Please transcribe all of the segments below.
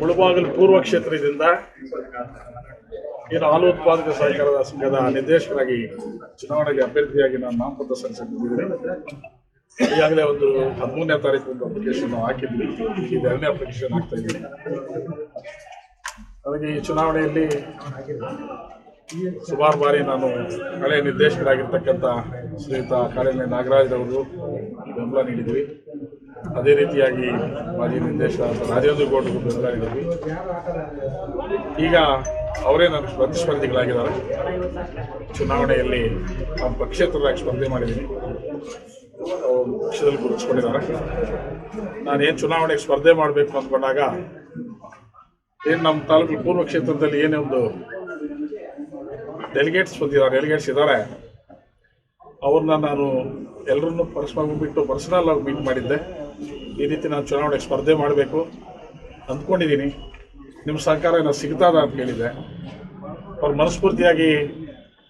ಮುಳಬಾಗಿಲು ಪೂರ್ವ ಕ್ಷೇತ್ರದಿಂದ ಏನು ಹಾಲು ಉತ್ಪಾದಕ ಸಹಕಾರದ ಸಂಘದ ನಿರ್ದೇಶಕರಾಗಿ ಚುನಾವಣೆಗೆ ಅಭ್ಯರ್ಥಿಯಾಗಿ ನಾನು ನಾಮಪತ್ರ ಸಲ್ಲಿಸಿದ್ದೇನೆ ಈಗಾಗಲೇ ಒಂದು ಹದಿಮೂರನೇ ತಾರೀಕು ಒಂದು ಅಪ್ಲಿಕೇಶನ್ ಹಾಕಿದ್ವಿ ಇದು ಎರಡನೇ ಅಪ್ಲಿಕೇಶನ್ ಹಾಕ್ತಾ ಇದ್ದೀನಿ ನನಗೆ ಈ ಚುನಾವಣೆಯಲ್ಲಿ ಸುಮಾರು ಬಾರಿ ನಾನು ಹಳೆಯ ನಿರ್ದೇಶಕರಾಗಿರ್ತಕ್ಕಂಥ ಶ್ರೀಯುತ ಕಾಳಿನ ನಾಗರಾಜ್ ಅವರು ಬೆಂಬಲ ನೀಡಿದ್ವಿ. ಅದೇ ರೀತಿಯಾಗಿ ಮಾಜಿ ನಿರ್ದೇಶಕ ರಾಜೇಂದ್ರ ಗೌಡ್ರು ಬೆಂಬಲ ಈಗ ಅವರೇ ನಾನು ಪ್ರತಿಸ್ಪರ್ಧಿಗಳಾಗಿದ್ದಾರೆ. ಚುನಾವಣೆಯಲ್ಲಿ ನಾನು ಪಕ್ಷೇತರರಾಗಿ ಸ್ಪರ್ಧೆ ಮಾಡಿದ್ದೀನಿ. ಅವರು ಪಕ್ಷದಲ್ಲಿ ಗುರುತಿಸ್ಕೊಂಡಿದ್ದಾರೆ. ನಾನೇನು ಚುನಾವಣೆಗೆ ಸ್ಪರ್ಧೆ ಮಾಡಬೇಕು ಅಂದ್ಕೊಂಡಾಗ ಏನು ನಮ್ಮ ತಾಲೂಕು ಪೂರ್ವ ಕ್ಷೇತ್ರದಲ್ಲಿ ಏನೇ ಒಂದು ಡೆಲಿಗೇಟ್ಸ್ ಬಂದಿದ್ದಾರೆ ಡೆಲಿಗೇಟ್ಸ್ ಇದ್ದಾರೆ. ಅವ್ರನ್ನ ನಾನು ಎಲ್ಲರನ್ನೂ ಪರಸ್ಪರ ಬಿಟ್ಟು ಪರ್ಸನಲ್ ಆಗಿ ಮೀಟ್ ಮಾಡಿದ್ದೆ. ಈ ರೀತಿ ನಾನು ಚುನಾವಣೆಗೆ ಸ್ಪರ್ಧೆ ಮಾಡಬೇಕು ಅಂದ್ಕೊಂಡಿದ್ದೀನಿ. ನಿಮ್ಮ ಸಹಕಾರ ಏನೋ ಸಿಗ್ತದ ಅಂತ ಹೇಳಿದೆ ಅವ್ರ ಮನಸ್ಫೂರ್ತಿಯಾಗಿ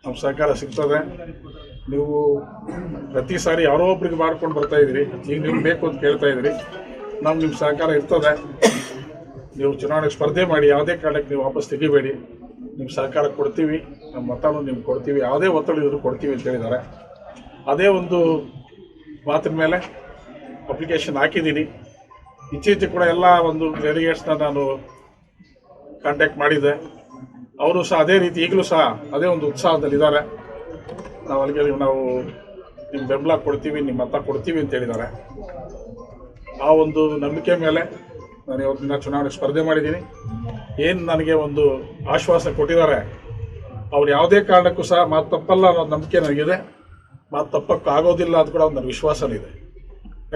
ನಮ್ಮ ಸಹಕಾರ ಸಿಗ್ತದೆ. ನೀವು ಪ್ರತಿ ಸಾರಿ ಯಾರೋ ಒಬ್ರಿಗೆ ಮಾಡ್ಕೊಂಡು ಬರ್ತಾ ಇದ್ದೀರಿ. ಈಗ ನಿಮ್ಗೆ ಬೇಕು ಅಂತ ಕೇಳ್ತಾ ಇದ್ದೀರಿ. ನಮ್ಗೆ ನಿಮ್ಮ ಸಹಕಾರ ಇರ್ತದೆ. ನೀವು ಚುನಾವಣೆಗೆ ಸ್ಪರ್ಧೆ ಮಾಡಿ ಯಾವುದೇ ಕಾರಣಕ್ಕೆ ನೀವು ವಾಪಸ್ ತೆಗಿಬೇಡಿ. ನಿಮ್ಮ ಸಹಕಾರ ಕೊಡ್ತೀವಿ. ನಮ್ಮ ಮತನೂ ನಿಮ್ಗೆ ಕೊಡ್ತೀವಿ. ಯಾವುದೇ ಒತ್ತಡ ಇದ್ರೂ ಕೊಡ್ತೀವಿ ಅಂತ ಹೇಳಿದ್ದಾರೆ. ಅದೇ ಒಂದು ಮಾತಿನ ಮೇಲೆ ಅಪ್ಲಿಕೇಶನ್ ಹಾಕಿದ್ದೀನಿ. ಇತ್ತೀಚೆಗೆ ಕೂಡ ಎಲ್ಲ ಒಂದು ಡೆಲಿಗೇಟ್ಸ್ನ ನಾನು ಕಾಂಟ್ಯಾಕ್ಟ್ ಮಾಡಿದ್ದೆ. ಅವರು ಸಹ ಅದೇ ರೀತಿ ಈಗಲೂ ಸಹ ಅದೇ ಒಂದು ಉತ್ಸಾಹದಲ್ಲಿದ್ದಾರೆ ನಾವು ಅಲ್ಲಿಗೆ ನಾವು ನಿಮ್ಮ ಬೆಂಬಲ ಕೊಡ್ತೀವಿ ನಿಮ್ಮ ಮತ ಕೊಡ್ತೀವಿ ಅಂತ ಹೇಳಿದ್ದಾರೆ. ಆ ಒಂದು ನಂಬಿಕೆ ಮೇಲೆ ನಾನು ಇವತ್ತಿನ ಚುನಾವಣೆ ಸ್ಪರ್ಧೆ ಮಾಡಿದ್ದೀನಿ. ಏನು ನನಗೆ ಒಂದು ಆಶ್ವಾಸ ಕೊಟ್ಟಿದ್ದಾರೆ, ಅವ್ರು ಯಾವುದೇ ಕಾರಣಕ್ಕೂ ಸಹ ಮಾತು ತಪ್ಪಲ್ಲ ಅನ್ನೋ ನಂಬಿಕೆ ನನಗಿದೆ. ಮಾತು ತಪ್ಪಕ್ಕಾಗೋದಿಲ್ಲ ಅಂತ ಕೂಡ ಒಂದು ವಿಶ್ವಾಸನೂ ಇದೆ.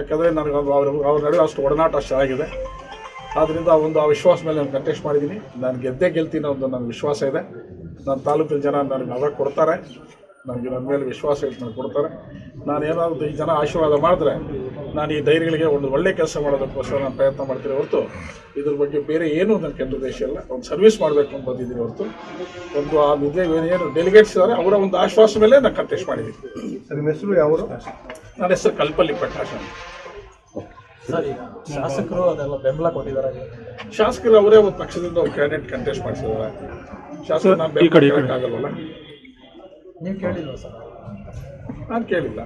ಯಾಕಂದರೆ ನನಗೆ ಅವ್ರ ಅವ್ರ ನಡುವೆ ಅಷ್ಟು ಒಡನಾಟ ಅಷ್ಟು ಚೆನ್ನಾಗಿದೆ ಆದ್ದರಿಂದ ಒಂದು ಆ ವಿಶ್ವಾಸ ಮೇಲೆ ನಾನು ಕಂಟೆಸ್ಟ್ ಮಾಡಿದ್ದೀನಿ. ನಾನು ಗೆದ್ದೇ ಗೆಲ್ತೀನಿ ಒಂದು ನನಗೆ ವಿಶ್ವಾಸ ಇದೆ. ನನ್ನ ತಾಲೂಕಿನ ಜನ ನನಗೆ ಅವಾಗ ಕೊಡ್ತಾರೆ. ನನಗೆ ನನ್ನ ಮೇಲೆ ವಿಶ್ವಾಸ ಇಟ್ಟು ನನಗೆ ಕೊಡ್ತಾರೆ. ನಾನು ಏನಾದರೂ ಈ ಜನ ಆಶೀರ್ವಾದ ಮಾಡಿದ್ರೆ ನಾನು ಈ ಧೈರ್ಯಗಳಿಗೆ ಒಂದು ಒಳ್ಳೆ ಕೆಲಸ ಮಾಡೋದಕ್ಕೋಸ್ಕರ ನಾನು ಪ್ರಯತ್ನ ಮಾಡ್ತೀನಿ ಹೊರತು ಇದ್ರ ಬಗ್ಗೆ ಬೇರೆ ಏನೂ ನನ್ನ ಕೆಟ್ಟ ಉದ್ದೇಶ ಇಲ್ಲ. ಒಂದು ಸರ್ವಿಸ್ ಮಾಡಬೇಕು ಅಂತ ಬಂದಿದ್ದೀನಿ ಹೊರತು. ಒಂದು ಆ ನಿದ್ದೆ ಏನು ಡೆಲಿಗೇಟ್ಸ್ ಇದ್ದಾರೆ. ಅವರ ಒಂದು ಆಶ್ವಾಸ ಮೇಲೆ ನಾನು ಕಂಟೆಸ್ಟ್ ಮಾಡಿದ್ದೀನಿ. ನಿಮ್ಮ ಹೆಸರು ಯಾವರು? ನನ್ನ ಹೆಸರು ಕಲ್ಪಲ್ಲಿ ಪ್ರಕಾಶ್ ಅಂತ. ಸರ್ ಶಾಸಕರು ಅದೆಲ್ಲ ಬೆಂಬಲ ಕೊಟ್ಟಿದ್ದಾರೆ. ಶಾಸಕರು ಅವರೇ ಒಂದು ಪಕ್ಷದಿಂದ ಒಂದು ಕ್ಯಾಂಡಿಡೇಟ್ ಕಂಟೆಸ್ಟ್ ಮಾಡಿಸಿದ್ದಾರೆ. ಶಾಸಕರು ನಾನು ಬೆಂಬಲ ಆಗಲ್ವಲ್ಲ ನೀವು ಕೇಳಿಲ್ಲ ಸರ್? ನಾನು ಕೇಳಿಲ್ಲ.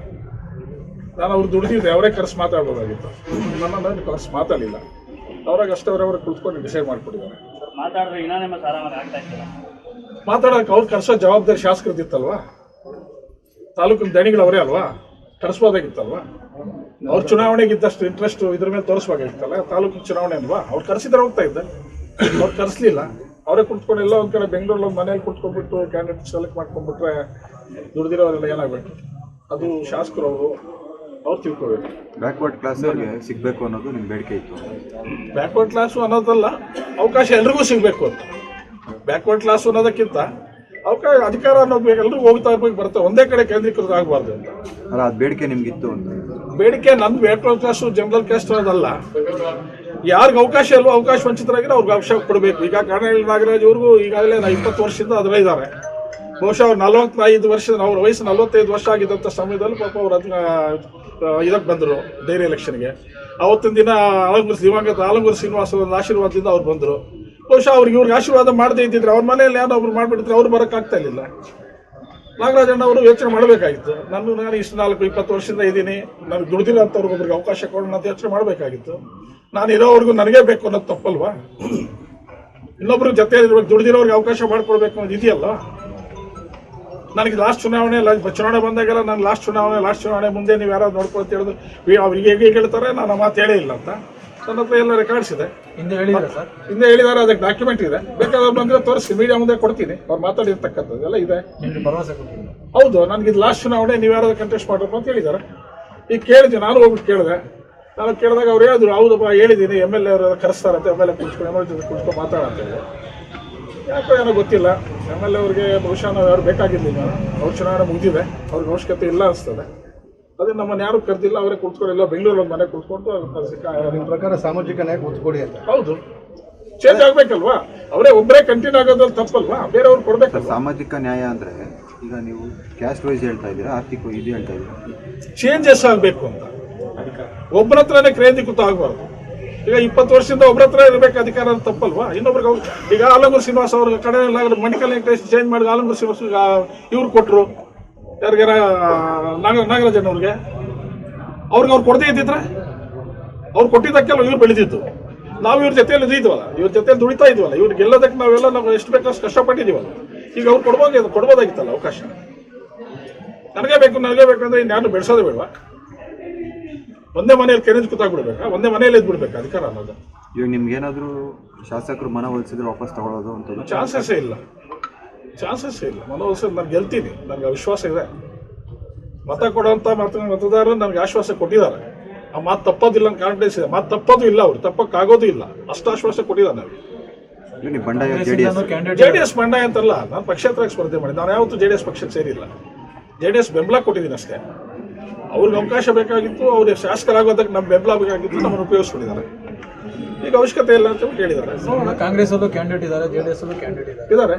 ನಾನು ಅವ್ರು ದುಡಿದಿದ್ದೆ ಅವರೇ ಕರೆಸಿ ಮಾತಾಡ್ಬೋದಾಗಿತ್ತು. ನನ್ನನ್ನು ಕರೆಸಿ ಮಾತಾಡಲಿಲ್ಲ. ಅವ್ರಾಗ ಅಷ್ಟೇ ಅವರವರು ಕುಳಿತುಕೊಂಡು ಡಿಸೈಡ್ ಮಾಡಿಕೊಟ್ಟಿದ್ದಾರೆ. ಮಾತಾಡಿದ್ರೆ ಇನ್ನೂ ನಿಮ್ಮ ಆರಾಮಾಗಿ ಆಗ್ತಾ ಇರ್ತೀರ ಮಾತಾಡೋಕೆ ಅವ್ರು ಕರೆಸೋ ಜವಾಬ್ದಾರಿ ಶಾಸಕರದಿತ್ತಲ್ವಾ ತಾಲೂಕಿನ ದಣಿಗಳು ಅವರೇ ಅಲ್ವಾ? ಕರೆಸ್ಬೋದಾಗಿತ್ತಲ್ವಾ ಅವ್ರ ಚುನಾವಣೆಗೆ ಇದ್ದಷ್ಟು ಇಂಟ್ರೆಸ್ಟ್ ಇದ್ರ ಮೇಲೆ ತೋರಿಸ್ಬೇಕಾಗಿತ್ತಲ್ಲ ತಾಲೂಕಿನ ಚುನಾವಣೆ ಅಲ್ವಾ? ಅವ್ರು ಕರೆಸಿದ್ರೆ ಹೋಗ್ತಾ ಇದ್ದೆ ಅವ್ರು ಕರೆಸ್ಲಿಲ್ಲ. ಅವರೇ ಕುತ್ಕೊಂಡು ಎಲ್ಲ ಒಂದ್ ಕಡೆ ಬೆಂಗಳೂರಲ್ಲಿ ಒಂದು ಮನೇಲಿ ಕುತ್ಕೊಂಡ್ಬಿಟ್ಟು ಕ್ಯಾಂಡಿಡೇಟ್ ಸೆಲೆಕ್ಟ್ ಮಾಡ್ಕೊಂಡ್ಬಿಟ್ರೆ ದುಡ್ದಿರೋರೆಲ್ಲ ಏನಾಗಬೇಕು? ಅದು ಶಾಸಕರು ಅವರು ಅವ್ರು ತಿಳ್ಕೊಬೇಕು. ಬ್ಯಾಕ್ವರ್ಡ್ ಕ್ಲಾಸ್ಗೆ ಸಿಗಬೇಕು ಅನ್ನೋದು ನಿಮ್ಮ ಬೇಡಿಕೆ ಇತ್ತು. ಬ್ಯಾಕ್ವರ್ಡ್ ಕ್ಲಾಸು ಅನ್ನೋದಲ್ಲ ಅವಕಾಶ ಎಲ್ರಿಗೂ ಸಿಗಬೇಕು ಅಂತ. ಬ್ಯಾಕ್ವರ್ಡ್ ಕ್ಲಾಸು ಅನ್ನೋದಕ್ಕಿಂತ ಅವಕಾಶ ಅಧಿಕಾರ ಅನ್ನೋದು ಎಲ್ಲರೂ ಹೋಗ್ತಾ ಇರ್ಬೇಕು ಬರ್ತಾ ಒಂದೇ ಕಡೆ ಕೇಂದ್ರೀಕೃತ ಆಗಬಾರ್ದು ಅಂತ. ಅಲ್ಲ ಅದು ಬೇಡಿಕೆ ನಿಮ್ಗಿತ್ತು ಅಂತ ಬೇಡಿಕೆ ನಂದು ಬ್ಯಾಕ್ವರ್ಡ್ ಕ್ಲಾಸು ಜನರಲ್ ಕ್ಯಾಸ್ಟ್ ಅದಲ್ಲ. ಯಾರಿಗೆ ಅವಕಾಶ ಇಲ್ವೋ ಅವಕಾಶ ವಂಚಿತರಾಗಿರೋ ಅವ್ರಿಗೆ ಅವಕಾಶ ಕೊಡಬೇಕು. ಈಗ ಕಾರಣ ನಾಗರಾಜ್ ಅವ್ರಿಗೂ ಈಗಾಗಲೇ ನಾ ಇಪ್ಪತ್ತು ವರ್ಷದಿಂದ ಅದರಲ್ಲೇ ಇದ್ದಾರೆ ಬಹುಶಃ ಅವ್ರು ನಲವತ್ತೈದು ವರ್ಷ ಅವ್ರ ವಯಸ್ಸು ನಲವತ್ತೈದು ವರ್ಷ ಆಗಿದ್ದಂಥ ಸಮಯದಲ್ಲಿ ಪಾಪ ಅವ್ರು ಅದನ್ನ ಇದಕ್ಕೆ ಬಂದರು ಡೈರಿ ಎಲೆಕ್ಷನ್ಗೆ ಅವತ್ತಿನ ದಿನ ಆಲಂಗೂರು ದಿವಂಗತ ಆಲಂಗೂರು ಶ್ರೀನಿವಾಸ ಆಶೀರ್ವಾದದಿಂದ ಅವ್ರು ಬಂದರು. ಬಹುಶಃ ಅವ್ರಿಗೆ ಇವ್ರಿಗೆ ಆಶೀರ್ವಾದ ಮಾಡದೇ ಇದ್ದಿದ್ರೆ ಅವ್ರ ಮನೆಯಲ್ಲಿ ಯಾರೋ ಒಬ್ರು ಮಾಡಿಬಿಟ್ಟಿದ್ರೆ ಅವ್ರು ಬರೋಕ್ಕಾಗ್ತಾ ಇರಲಿಲ್ಲ. ನಾಗರಾಜಣ್ಣ ಅವರು ಯೋಚನೆ ಮಾಡಬೇಕಾಗಿತ್ತು. ನಾನು ನಾನು ಇಷ್ಟು ನಾಲ್ಕು, ಇಪ್ಪತ್ತು ವರ್ಷದಿಂದ ಇದ್ದೀನಿ. ನನಗೆ ದುಡ್ದಿರೋ ಅಂಥವ್ರಿಗೊಬ್ರಿಗೆ ಅವಕಾಶ ಕೊಡೋಣ ಅಂತ ಯೋಚನೆ ಮಾಡಬೇಕಾಗಿತ್ತು. ನಾನು ಇರೋವರೆಗೂ ನನಗೇ ಬೇಕು ಅನ್ನೋದು ತಪ್ಪಲ್ವಾ? ಇನ್ನೊಬ್ರ ಜೊತೆ ದುಡ್ದಿರೋರ್ಗೆ ಅವಕಾಶ ಮಾಡಿಕೊಡ್ಬೇಕು ಅನ್ನೋದು ಇದೆಯಲ್ಲ? ನನಗೆ ಲಾಸ್ಟ್ ಚುನಾವಣೆ ಚುನಾವಣೆ ಬಂದಾಗೆಲ್ಲ ನಾನು ಲಾಸ್ಟ್ ಚುನಾವಣೆ ಲಾಸ್ಟ್ ಚುನಾವಣೆ ಮುಂದೆ ನೀವು ಯಾರಾದ್ರು ನೋಡ್ಕೊಳ್ತ ಅವ್ರಿಗೆ ಹೇಗೆ ಹೇಳ್ತಾರೆ ನಾನು ಮಾತು ಹೇಳೇ ಇಲ್ಲ ಅಂತ. ನನ್ನ ಹತ್ರ ಎಲ್ಲ ರೆಕಾರ್ಡ್ಸ್ ಇದೆ ಹಿಂದೆ ಹೇಳಿದಾರೆ ಸರ್. ಹಿಂದೆ ಹೇಳಿದ್ದಾರೆ ಅದಕ್ಕೆ ಡಾಕ್ಯುಮೆಂಟ್ ಇದೆ. ಬೇಕಾದ್ರೆ ಬಂದ್ರೆ ತೋರಿಸಿ ಮೀಡಿಯಾ ಮುಂದೆ ಕೊಡ್ತೀನಿ. ಅವ್ರು ಮಾತಾಡಿರ್ತಕ್ಕಂಥದ್ದು ಎಲ್ಲ ಇದೆ. ಭರವಸೆ ಹೌದು ನನಗೆ ಇದು ಲಾಸ್ಟ್ ಚುನಾವಣೆ ನೀವು ಯಾರಾದ್ರೂ ಕಂಟೆಸ್ಟ್ ಮಾಡಬೇಕು ಅಂತ ಹೇಳಿದ್ದಾರೆ ಈಗ ಕೇಳಿದೆ ನಾನು ಹೋಗ್ಬಿಟ್ಟು ಕೇಳಿದೆ. ನಾನು ಕೇಳಿದಾಗ ಅವ್ರು ಹೇಳಿದ್ರು ಹೌದಪ್ಪ ಹೇಳಿದ್ದೀನಿ ಎಂ ಎಲ್ ಎ ಅವರು ಕರೆಸ್ತಾರಂತೆ ಎಂ ಎಲ್ ಎ ಕುಳಿಸ್ಕೊಂಡು ಎಂ ಎಲ್ ಜೊತೆ ಕುಳಿಸ್ಕೊಂಡು ಮಾತಾಡಂತ ಯಾಕೋ ಏನೋ ಗೊತ್ತಿಲ್ಲ. ಎಂ ಎಲ್ ಎ ಅವ್ರಿಗೆ ಬಹುಶಃ ನಾವು ಯಾರು ಬೇಕಾಗಿರ್ಲಿಲ್ಲ. ಅವ್ರ ಚುನಾವಣೆ ಮುಗಿದಿದೆ. ಅವ್ರಿಗೆ ಅವಶ್ಯಕತೆ ಇಲ್ಲ ಅನಿಸ್ತದೆ. ಅದೇ ನಮ್ಮನ್ನ ಯಾರು ಕರೆದಿಲ್ಲ ಅವರೇ ಕುಳಿತುಕೊಂಡಿಲ್ಲ ಬೆಂಗಳೂರಲ್ಲಿ ಒಂದು ಮನೆ ಕುಳಿತುಕೊಂಡು ನಿಮ್ಮ ಪ್ರಕಾರ ಸಾಮಾಜಿಕ ನ್ಯಾಯ ಕೂತ್ಕೊಡಿ ಅಂತ? ಹೌದು. ಚೇಂಜ್ ಆಗ್ಬೇಕಲ್ವಾ? ಅವರೇ ಒಬ್ಬರೇ ಕಂಟಿನ್ಯೂ ಆಗೋದ್ರಲ್ಲಿ ತಪ್ಪಲ್ವಾ? ಬೇರೆಯವ್ರು ಅವ್ರು ಕೊಡ್ಬೇಕಲ್ವಾ ಸಾಮಾಜಿಕ ನ್ಯಾಯ ಅಂದ್ರೆ ಈಗ ನೀವು ಕ್ಯಾಸ್ಟ್ ವೈಸ್ ಹೇಳ್ತಾ ಇದ್ದೀರಾ ಆರ್ಥಿಕ ಇದು ಹೇಳ್ತಾ ಇದ್ದೀರಾ? ಚೇಂಜಸ್ ಆಗಬೇಕು ಅಂತ. ಒಬ್ಬರ ಹತ್ರನೇ ಕೇಂದ್ರೀಕೃತ ಆಗ್ಬಾರ್ದು. ಈಗ ಇಪ್ಪತ್ತು ವರ್ಷದಿಂದ ಒಬ್ಬರ ಹತ್ರ ಇರಬೇಕು ಅಧಿಕಾರ ಅಂತ ತಪ್ಪಲ್ವಾ? ಇನ್ನೊಬ್ರಿಗೆ ಅವ್ರು- ಈಗ ಆಲಂಗೂರು ಶ್ರೀನಿವಾಸ ಅವ್ರ ಕಡೆ ಮಣಿಕಲ್ ವೆಂಕಟೇಶ್ ಚೇಂಜ್ ಮಾಡಿದ ಆಲಂಗೂರು ಶ್ರೀನಿವಾಸ ಇವ್ರು ಕೊಟ್ಟರು ಯಾರಿಗಾರ ನಾಗ ನಾಗರಾಜನ್ ಅವ್ರಿಗೆ. ಅವ್ರಿಗೆ ಅವ್ರು ಕೊಡದೇ ಇದ್ದಿದ್ರೆ ಅವ್ರು ಕೊಟ್ಟಿದ್ದಕ್ಕೆಲ್ಲ ಇವ್ರು ಬೆಳೆದಿತ್ತು ನಾವು ಇವ್ರ ಜೊತೆಯಲ್ಲಿ ಇದ್ದೀವಲ್ಲ ಇವ್ರ ಜೊತೆಯಲ್ಲಿ ದುಡಿತಾ ಇದ್ವಲ್ಲ ಇವ್ರಿಗೆ ಗೆಲ್ಲೋದಕ್ಕೆ ನಾವೆಲ್ಲ ನಾವು ಎಷ್ಟು ಬೇಕಷ್ಟು ಕಷ್ಟಪಟ್ಟಿದ್ದೀವಲ್ಲ. ಈಗ ಅವ್ರು ಕೊಡ್ಬೋದು ಕೊಡ್ಬೋದಾಗಿತ್ತಲ್ಲ ಅವಕಾಶ. ನನಗೆ ಬೇಕು ನನಗೆ ಬೇಕು ಅಂದ್ರೆ ಇನ್ಯಾರು ಬೆಳೆಸೋದೇ ಬೇಡವಾ. ಒಂದೇ ಮನೆಯಲ್ಲಿ ಕೆರೆಂಜ್ ಕೂತಾಗ್ಬಿಡ್ಬೇಕಾ? ಒಂದೇ ಮನೆಯಲ್ಲಿ ಇದ್ಬಿಡ್ಬೇಕಾ ಅಧಿಕಾರ ಅನ್ನೋದು? ಇವಾಗ ನಿಮ್ಗೆ ಏನಾದರೂ ಶಾಸಕರು ಮನವೊಲಿಸಿದ್ರೆ ವಾಪಸ್ ತಗೊಳ್ಳೋದು ಅಂತ ಚಾನ್ಸಸ್ಸೇ ಇಲ್ಲ. ಚಾನ್ಸಸ್ಸೇ ಇಲ್ಲ. ಮನವೊಲಿಸಿ ನಾನು ಗೆಲ್ತೀನಿ. ನನಗೆ ವಿಶ್ವಾಸ ಇದೆ. ಮತ ಕೊಡೋಂಥ ಮತ ಮತದಾರರು ನನಗೆ ಆಶ್ವಾಸ ಕೊಟ್ಟಿದ್ದಾರೆ. ಆ ಮಾತು ತಪ್ಪೋದಿಲ್ಲ ಅಂತ ಕಾನ್ಫಿಡೆನ್ಸ್ ಇದೆ. ಮಾತು ತಪ್ಪೋದು ಇಲ್ಲ ಅವ್ರು. ತಪ್ಪಕ್ಕಾಗೋದು ಇಲ್ಲ. ಅಷ್ಟು ಆಶ್ವಾಸ ಕೊಟ್ಟಿದ್ದಾರೆ ನಾವು ಜೆ ಡಿ ಎಸ್ ಬಂಡಾಯ ಅಂತಲ್ಲ ನಾನು ಪಕ್ಷೇತರಕ್ಕೆ ಸ್ಪರ್ಧೆ ಮಾಡಿದ್ದೆ. ನಾನು ಯಾವತ್ತೂ ಜೆ ಡಿ ಎಸ್ ಪಕ್ಷಕ್ಕೆ ಸೇರಿಲ್ಲ. ಜೆ ಡಿ ಎಸ್ ಬೆಂಬಲ ಕೊಟ್ಟಿದ್ದೀನಿ ಅಷ್ಟೇ. ಅವ್ರಿಗೆ ಅವಕಾಶ ಬೇಕಾಗಿತ್ತು ಅವ್ರಿಗೆ ಶಾಸಕರಾಗೋದಕ್ಕೆ ನಮ್ಮ ಬೆಂಬಲ ಬೇಕಾಗಿತ್ತು ನಮ್ಮನ್ನು ಉಪಯೋಗಿಸ್ಕೊಂಡಿದ್ದಾರೆ. ಈಗ ಅವಶ್ಯಕತೆ ಇಲ್ಲ ಅಂತ ಹೇಳಿ ಹೇಳಿದ್ದಾರೆ. ಕಾಂಗ್ರೆಸ್ ಅಲ್ಲೂ ಕ್ಯಾಂಡಿಡೇಟ್ ಇದ್ದಾರೆ ಜೆಡಿಎಸ್ ಡಿ ಎಸ್ ಅಲ್ಲೂ ಕ್ಯಾಂಡಿಡೇಟ್ ಇದ್ದಾರೆ.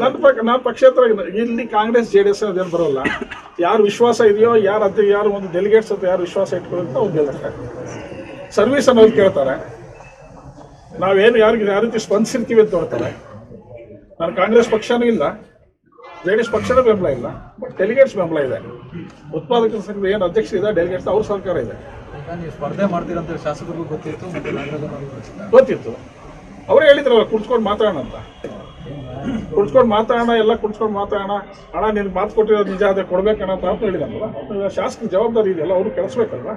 ನನ್ನ ಪಕ್ಕ ನಾನು ಪಕ್ಷೇತರ ಇಲ್ಲಿ ಕಾಂಗ್ರೆಸ್ ಜೆ ಡಿ ಎಸ್ ಅದೇನು ಬರೋಲ್ಲ. ಯಾರು ವಿಶ್ವಾಸ ಇದೆಯೋ ಯಾರು ಅದ ಯಾರು ಒಂದು ಡೆಲಿಗೇಟ್ಸ್ ಅಂತ ಯಾರು ವಿಶ್ವಾಸ ಇಟ್ಕೊಳ್ಳುತ್ತೋ ಅವ್ರು ಗೆಲ್ತಾರೆ ಸರ್ವಿಸ್ ಅನ್ನೋದು ಕೇಳ್ತಾರೆ. ನಾವೇನು ಯಾರಿಗೆ ಯಾವ ರೀತಿ ಸ್ಪಂದಿಸಿರ್ತೀವಿ ಅಂತ ಹೇಳ್ತಾರೆ. ನಾನು ಕಾಂಗ್ರೆಸ್ ಪಕ್ಷನೂ ಇಲ್ಲ ಜೆ ಡಿ ಎಸ್ ಪಕ್ಷನೂ ಬೆಂಬಲ ಇಲ್ಲ ಬಟ್ ಡೆಲಿಗೇಟ್ಸ್ ಬೆಂಬಲ ಇದೆ. ಉತ್ಪಾದಕ ಸಂಘದ ಏನು ಅಧ್ಯಕ್ಷ ಇದೆ ಡೆಲಿಗೇಟ್ಸ್ ಅವ್ರ ಸರ್ಕಾರ ಇದೆ. ನೀವು ಸ್ಪರ್ಧೆ ಮಾಡ್ತೀರಂತ ಶಾಸಕರಿಗೂ ಗೊತ್ತಿತ್ತು. ಗೊತ್ತಿತ್ತು. ಅವರೇ ಹೇಳಿದ್ರಲ್ಲ ಕುಡ್ಸ್ಕೊಂಡು ಮಾತಾಡೋಣ ಅಂತ. ಕುಡ್ಸ್ಕೊಂಡು ಮಾತಾಡೋಣ ಎಲ್ಲ ಕುಡ್ಸ್ಕೊಂಡು ಮಾತಾಡೋಣ. ಹಣ ನಿನ್ಗೆ ಮಾತು ಕೊಟ್ಟಿರೋದು ನಿಜ ಅದೇ ಕೊಡ್ಬೇಕಣ್ಣ ಅಂತ ಅವ್ರು ಹೇಳಿದಾರಲ್ಲ. ಶಾಸಕ ಜವಾಬ್ದಾರಿ ಇದೆಯಲ್ಲ ಅವರು ಕಳಿಸ್ಬೇಕಲ್ವ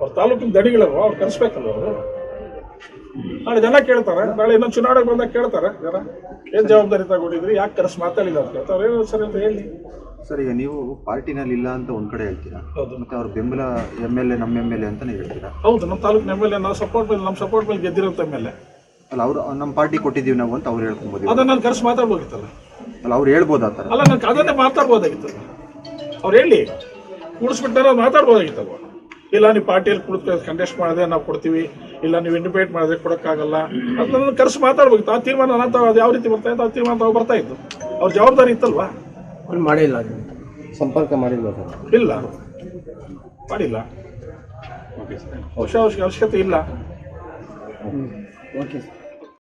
ಅವ್ರ ತಾಲೂಕಿನ ದಡಿಗಳಲ್ವ ಅವ್ರು ಕಳಿಸ್ಬೇಕಲ್ವ ಅವರು? ನಾಳೆ ಜನ ಕೇಳ್ತಾರೆ ನಾಳೆ ಇನ್ನೊಂದು ಚುನಾವಣೆಗೆ ಬಂದಾಗ ಕೇಳ್ತಾರೆ ಜನ. ಏನು ಜವಾಬ್ದಾರಿ ತಗೊಂಡಿದ್ರಿ ಯಾಕೆ ಕರೆಸ್ ಮಾತಾಡಿಲ್ಲ ಅಂತ ಕೇಳ್ತಾರೆ. ಏನು ಸರಿ ಅಂತ ಹೇಳಿ. ಸರ್ ಈಗ ನೀವು ಪಾರ್ಟಿನಲ್ಲಿ ಇಲ್ಲ ಅಂತ ಒಂದ್ ಕಡೆ ಹೇಳ್ತೀರಾ? ಹೌದು. ಮತ್ತೆ ಅವ್ರ ಬೆಂಬಲ ಎಂ ಎಲ್ ಎ ನಮ್ಮ ಎಂ ಎಲ್ ಎ ಅಂತಾನೆ ಹೇಳ್ತೀರಾ? ಹೌದು ನಮ್ಮ ತಾಲೂಕಿನ ಎಂ ಎಲ್ ಎ ನಾವು ಸಪೋರ್ಟ್ ಮೇಲೆ ನಮ್ಮ ಸಪೋರ್ಟ್ ಮೇಲೆ ಗೆದ್ದಿರೋಂಥ ಮೇಲೆ ಅಲ್ಲ ಅವ್ರು ನಮ್ಮ ಪಾರ್ಟಿ ಕೊಟ್ಟಿದ್ದೀವಿ ನಾವು ಅಂತ ಅವ್ರು ಹೇಳ್ಕೊಬೋದು ಅದನ್ನ ನಾನು ಕರೆಸಿ ಮಾತಾಡ್ಬೋದಿತ್ತಲ್ಲ? ಅಲ್ಲ ಅವ್ರು ಹೇಳ್ಬೋದು ಆ ಥರ. ಅಲ್ಲ ನಾನು ಅದನ್ನೇ ಮಾತಾಡ್ಬೋದಾಗಿತ್ತು ಅವ್ರು ಹೇಳಿ. ಕೂಡಿಸ್ಬಿಟ್ಟಾರ ಮಾತಾಡ್ಬೋದಾಗಿತ್ತಲ್ವ? ಇಲ್ಲ ನೀವು ಪಾರ್ಟಿಯಲ್ಲಿ ಕುಳಿತು ಕಂಟೆಸ್ಟ್ ಮಾಡಿದ್ರೆ ನಾವು ಕೊಡ್ತೀವಿ. ಇಲ್ಲ ನೀವು ಇಂಡಿಪೇಟ್ ಮಾಡಿದ್ರೆ ಕೊಡೋಕ್ಕಾಗಲ್ಲ. ಅದನ್ನ ಕರೆಸಿ ಮಾತಾಡ್ಬೇಕಿತ್ತು ಆ ತೀರ್ಮಾನ ನಾನು ಅದು ಯಾವ ರೀತಿ ಬರ್ತಾ ಇತ್ತು ಆ ತೀರ್ಮಾನ ತಾವು ಬರ್ತಾ ಇತ್ತು. ಅವ್ರ ಜವಾಬ್ದಾರಿ ಇತ್ತಲ್ವಾ? ಮಾಡಿಲ್ಲ ಸಂಪರ್ಕ ಮಾಡಿಲ್ಲ ಸರ್? ಇಲ್ಲ. ಮಾಡಿಲ್ಲ. ಅವಶ್ಯ ಅವಶ್ಯಕತೆ ಇಲ್ಲ. Okay sir.